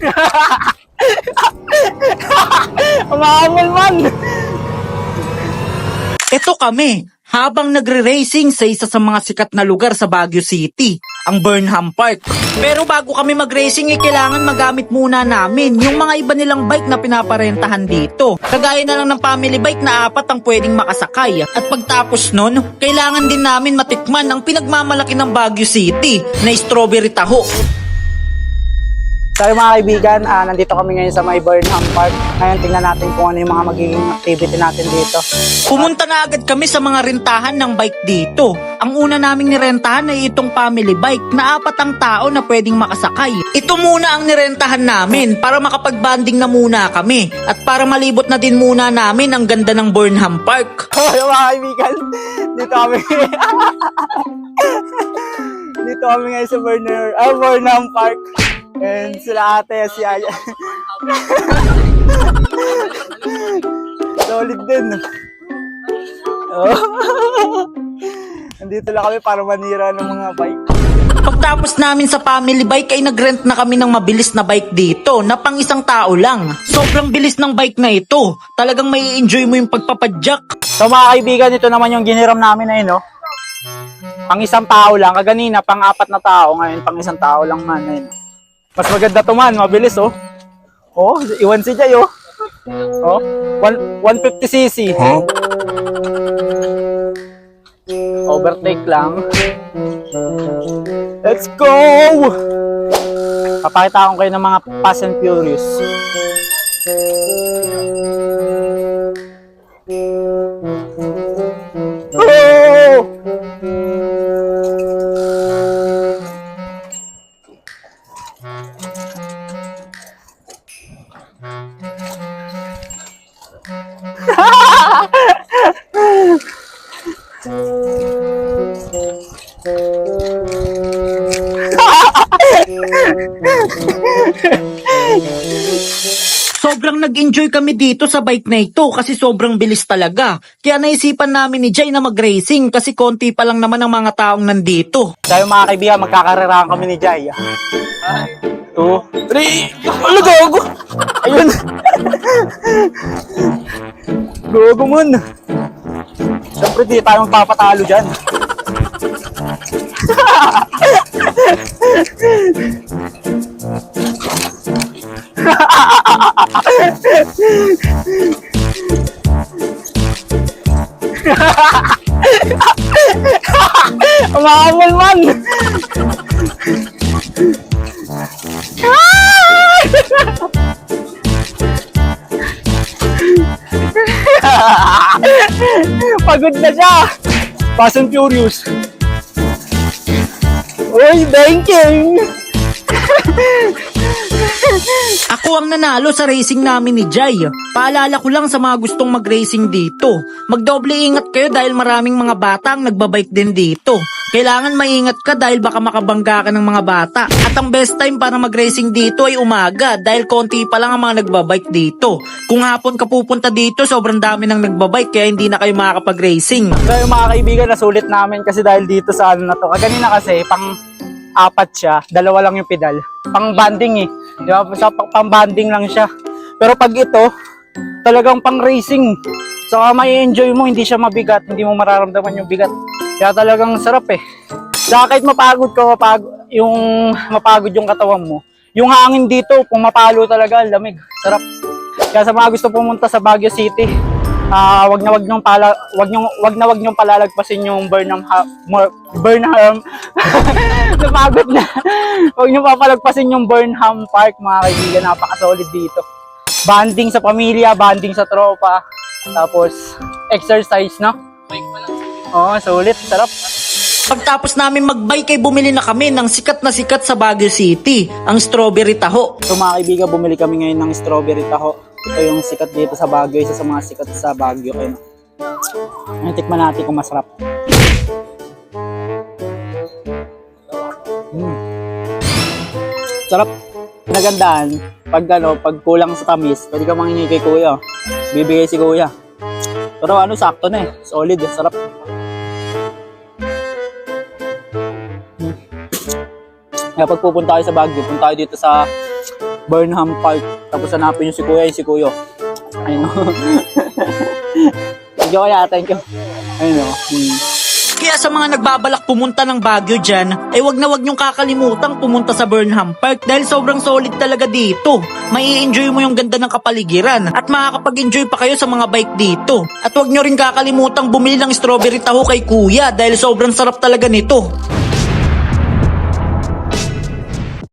Umaamol man! Ito kami, habang nagre-racing sa isa sa mga sikat na lugar sa Baguio City, ang Burnham Park. Pero bago kami mag-racing, eh, kailangan magamit muna namin yung mga iba nilang bike na pinaparentahan dito. Kagaya na lang ng family bike na apat ang pwedeng makasakay. At pagtapos nun, kailangan din namin matikman ang pinagmamalaki ng Baguio City na strawberry taho. So yung mga kaibigan, ah, nandito kami ngayon sa may Burnham Park. Ngayon tingnan natin kung ano yung mga magiging activity natin dito. Pumunta na agad kami sa mga rentahan ng bike dito. Ang una naming nirentahan ay itong family bike na apat ang tao na pwedeng makasakay. Ito muna ang nirentahan namin para makapag-banding na muna kami at para malibot na din muna namin ang ganda ng Burnham Park. Oh, yung mga kaibigan, dito kami. dito kami ngayon sa Burner, ah, Burnham Park. And sila ate, si Aya. Solid din. Oh. Nandito lang kami para manira ng mga bike. Pagtapos namin sa family bike ay nagrent na kami ng mabilis na bike dito na pang isang tao lang. Sobrang bilis ng bike na ito. Talagang may enjoy mo yung pagpapadyak. So mga kaibigan, ito naman yung giniram namin na no? Pang isang tao lang. Kaganina, pang apat na tao. Ngayon, pang isang tao lang man. Ayun. Mas maganda to man. Mabilis, oh. Oh, iwan si Jay, oh. Oh, one- 150cc. Overtake lang. Let's go! Papakita ko kayo ng mga Fast and Furious. Sobrang nag-enjoy kami dito sa bike na ito kasi sobrang bilis talaga. Kaya naisipan namin ni Jay na mag-racing kasi konti pa lang naman ang mga taong nandito. Tayo mga kaibigan, magkakarerahan kami ni Jai. Two, three, ano gago? Ayun. Gago man. Siyempre di tayo magpapatalo dyan. Umakamol man. Pagod na siya. Fast and Furious. Uy, banking! Ako ang nanalo sa racing namin ni Jay. Paalala ko lang sa mga gustong mag-racing dito. Magdoble ingat kayo dahil maraming mga bata ang nagbabike din dito. Kailangan maingat ka dahil baka makabangga ka ng mga bata. At ang best time para mag-racing dito ay umaga dahil konti pa lang ang mga nagbabike dito. Kung hapon ka pupunta dito, sobrang dami nang nagbabike kaya hindi na kayo makakapag-racing. So yung mga kaibigan, nasulit namin kasi dahil dito sa ano na to. Kaganina kasi, pang apat siya, dalawa lang yung pedal. Pang banding eh. Di ba? Pang, pang banding lang siya. Pero pag ito, talagang pang racing. So may enjoy mo, hindi siya mabigat, hindi mo mararamdaman yung bigat. Kaya talagang sarap eh. Saka kahit mapagod ka, mapagod, yung mapagod yung katawan mo. Yung hangin dito, pumapalo talaga, lamig. Sarap. Kaya sa mga gusto pumunta sa Baguio City, ah wag na wag niyong pala wag niyong wag na wag niyong palalagpasin yung Burnham ha, Mo- Burnham napagod na wag niyo papalagpasin yung Burnham Park mga kaibigan napaka-solid dito banding sa pamilya banding sa tropa tapos exercise no Oo, sulit, sarap. Pagtapos namin magbike ay bumili na kami ng sikat na sikat sa Baguio City, ang strawberry taho. So mga kaibigan, bumili kami ngayon ng strawberry taho. Ito yung sikat dito sa Baguio, isa sa mga sikat sa Baguio. Ayun. Ngayon, tikman natin kung masarap. Mm. Sarap. Nagandaan. Pag ano, pag kulang sa tamis, pwede ka mangingi kay kuya. Bibigay si kuya. Pero ano, sakto na eh. Solid, eh. sarap. Mm. Kaya pag pupunta kayo sa Baguio, punta kayo dito sa Burnham Park. Tapos hanapin nyo si Kuya, si Kuyo. Ayun o. thank you Kuya, thank you. Ayun o. Hmm. Kaya sa mga nagbabalak pumunta ng Baguio dyan, ay wag na wag niyong kakalimutan pumunta sa Burnham Park dahil sobrang solid talaga dito. Mai enjoy mo yung ganda ng kapaligiran at makakapag-enjoy pa kayo sa mga bike dito. At wag niyo rin kakalimutang bumili ng strawberry taho kay kuya dahil sobrang sarap talaga nito.